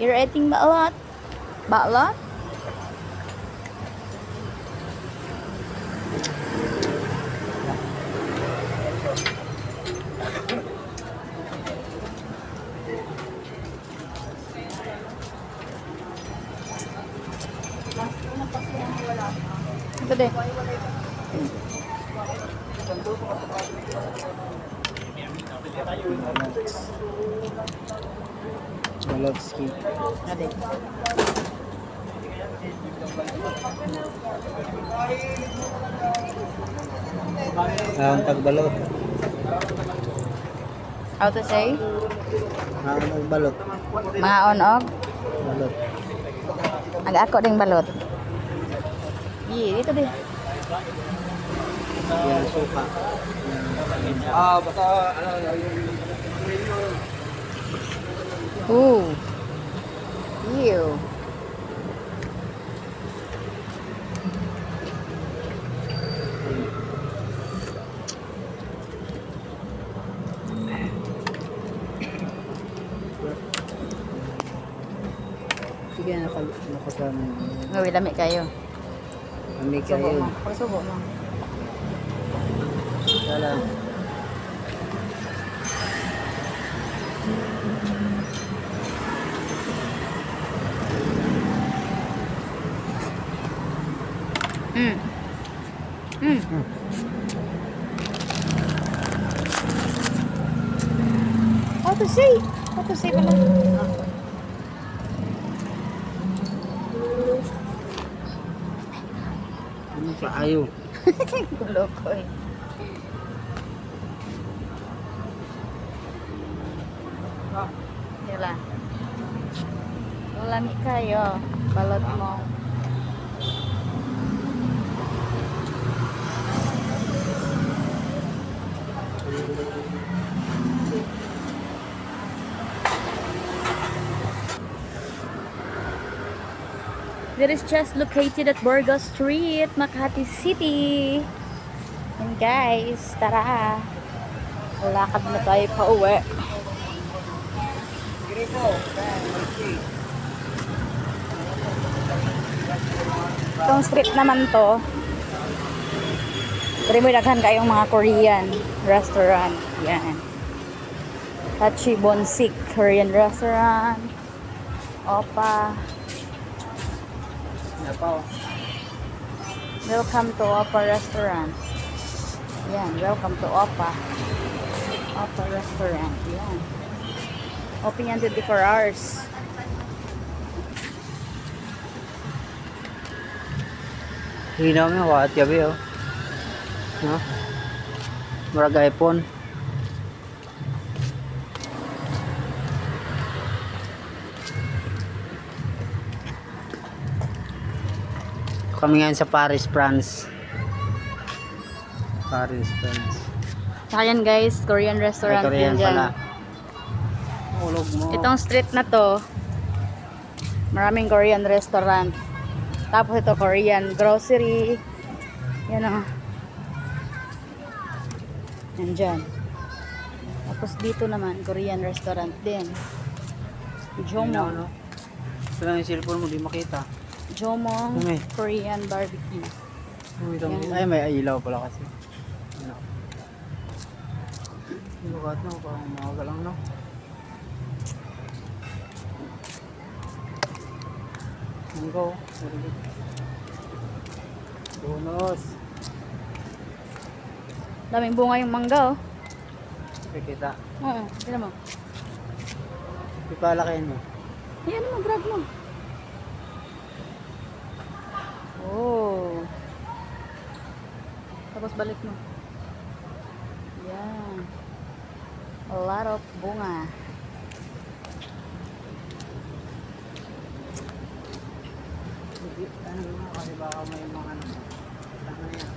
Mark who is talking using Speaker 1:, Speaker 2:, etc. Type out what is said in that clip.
Speaker 1: You're eating balot? Balot? Ito din.
Speaker 2: Malowski.
Speaker 1: Ito din.
Speaker 2: Ang tagbalot.
Speaker 1: How to say?
Speaker 2: Ang tagbalot.
Speaker 1: Mga onog?
Speaker 2: Balot.
Speaker 1: Ang ako ding balot. Iya, dito din.
Speaker 2: Yan, suka.
Speaker 3: Ah, basta ano,
Speaker 1: Ooh. Ew.
Speaker 2: Sige, nakal nakasama.
Speaker 1: Ngawi lami kayo. Subo
Speaker 2: kayo.
Speaker 1: mo. Pagsubo mo. Mm. Mm. How to say? How to say pala?
Speaker 2: Ano sa ayaw?
Speaker 1: Gulo ko eh. Yala. Lami kayo. Balot mo. It is just located at Burgos Street, Makati City. And guys, tara. Lakad na tayo pa uwi. Itong street naman to. Pero may daghan kayong mga Korean restaurant. Yan. Tachi Bonsik Korean restaurant. Opa.
Speaker 2: Yan pa oh.
Speaker 1: Welcome to Opa Restaurant. Yan, welcome to Opa. Opa Restaurant. Yan. Open yan 24 hours.
Speaker 2: Hinaw mo at gabi oh. No? Murag iPhone. Kami ngayon sa Paris, France. Paris, France.
Speaker 1: Saka yan guys, Korean restaurant
Speaker 2: Ay, Korean
Speaker 1: yan dyan.
Speaker 2: pala. Ulog mo.
Speaker 1: Itong street na to, maraming Korean restaurant. Tapos ito Korean grocery. Yan o. Nandyan. Tapos dito naman, Korean restaurant din.
Speaker 2: Hinaw,
Speaker 1: Jomo.
Speaker 2: no? Ito lang yung cellphone mo, di makita.
Speaker 1: Jomong
Speaker 2: eh?
Speaker 1: Korean barbecue. Yan.
Speaker 2: Ay, may ilaw pala kasi. Ano? Lukat no, parang umaga lang no. Manggo. Bonus.
Speaker 1: Daming bunga yung mangga oh.
Speaker 2: Okay, kita.
Speaker 1: Oo, tignan mo.
Speaker 2: Ipalakayin mo.
Speaker 1: Ayan mo, grab mo. Oh. Tapos balik mo. Yan. A lot of bunga.
Speaker 2: Ano mo, kasi baka may mga ano. Ano yan?